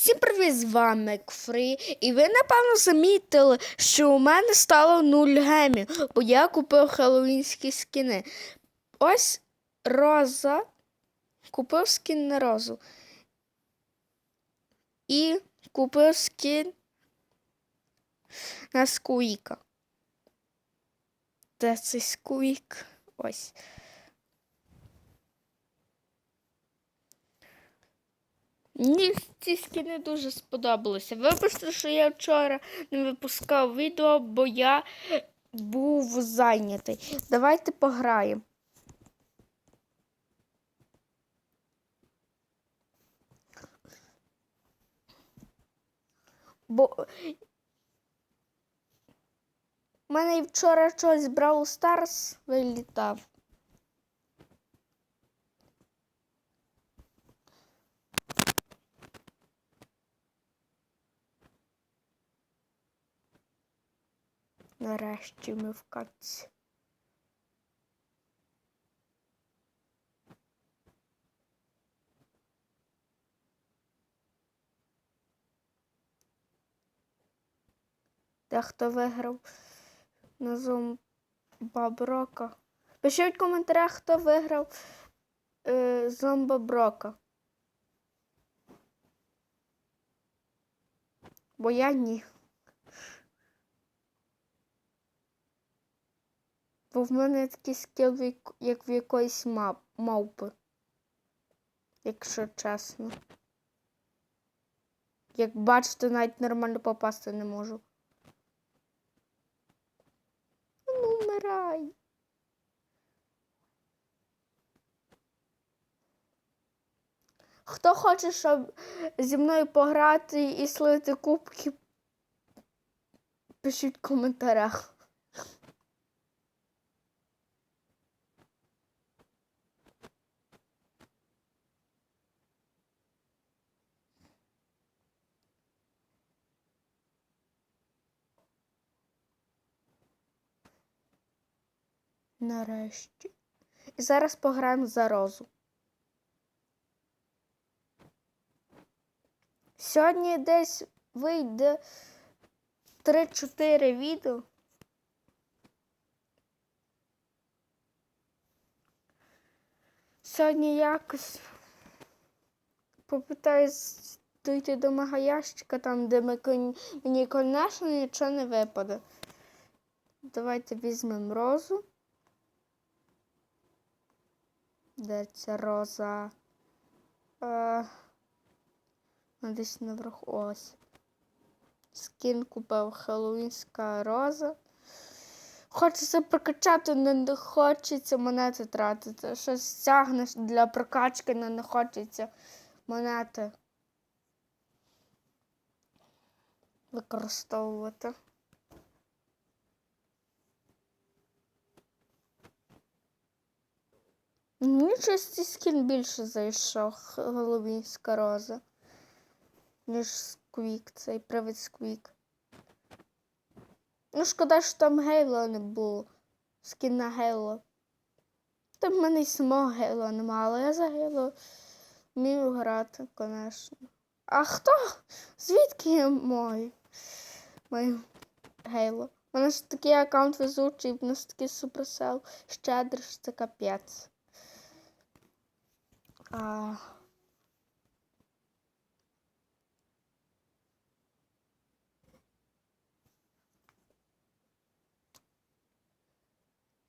Всім привіт, з вами Кфрі. І ви, напевно, замітили, що у мене стало 0 гемів, бо я купив хеллоуінські скіни. Ось роза. Купив скін на розу. І купив скін на сквіка. Де цей сквік? Ось. Мені ці скини дуже сподобалися. Вибачте, що я вчора не випускав відео, бо я був зайнятий. Давайте пограємо. Бо у мене вчора щось Brawl Stars вилітав. Нарешті ми в катці. Дехто виграв на зомба Брока. Пишіть в коментарях, хто виграв е, зомба Брока. Бо я ні. Бо в мене такий скіл, як- в якоїсь мав- мавпи. Якщо чесно. Як бачите, навіть нормально попасти не можу. Ну, вмирай. Хто хоче, щоб зі мною пограти і слити кубки, пишіть в коментарях. Нарешті. І зараз пограємо за розу. Сьогодні десь вийде 3-4 відео. Сьогодні якось попитаюсь дійти до магаящика, там, де ми, кон- мені, конечно, нічого не випаде. Давайте візьмемо розу. Де ця роза? Е, ну, десь наверху ось. Скін купив Хеллоуінська роза. Хочеться прокачати, але не хочеться монети тратити. Щось тягнеш для прокачки, але не хочеться монети використовувати. Мені щось скін більше зайшов, Головінська роза, ніж Сквік, цей привид Сквік. Ну, шкода, що там Гейло не було. Скін на Гейло. Там в мене й самого Гейло нема, але я за Гейло вмію грати, звісно. А хто? Звідки я маю? Маю Гейло. У мене ж такий аккаунт везучий, в нас такий суперсел, щедрий, що це капець. А...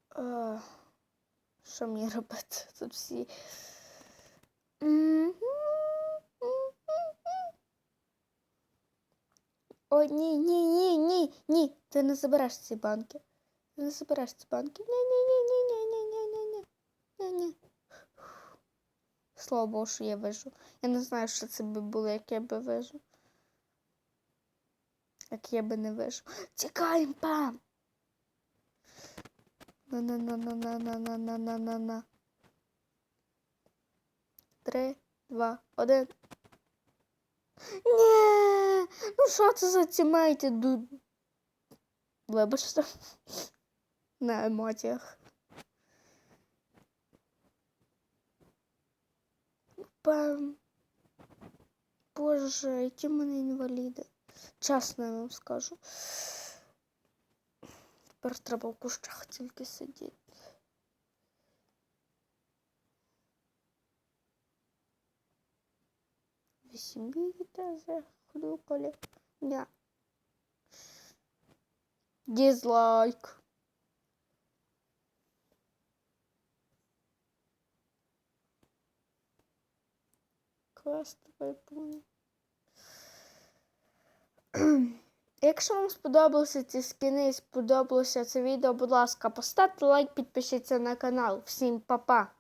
А... Що мені робити тут всі? О, ні, ні, ні, ні, ні. Ти не забереш ці банки. Ти не забереш ці банки. Ні, ні, ні, ні, ні, ні, ні. Ні, ні. Слава Богу, що я вижу. Я не знаю, що це би було, як я би вижу. Як я би не вижу. Тікаємо, пам! На-на-на-на-на-на-на-на-на-на. Три, два, один. Ні, ну що це за тімейти? Вибачте. На емоціях. Пам. боже, які в мене інваліди. Чесно я вам скажу. Тепер треба в кущах тільки сидіти. Вісіміта захрюкали. Ня. Дизлайк. Квест виповнений. Якщо вам сподобалися ці скини сподобалося це відео, будь ласка, поставте лайк, підпишіться на канал. Всім па-па!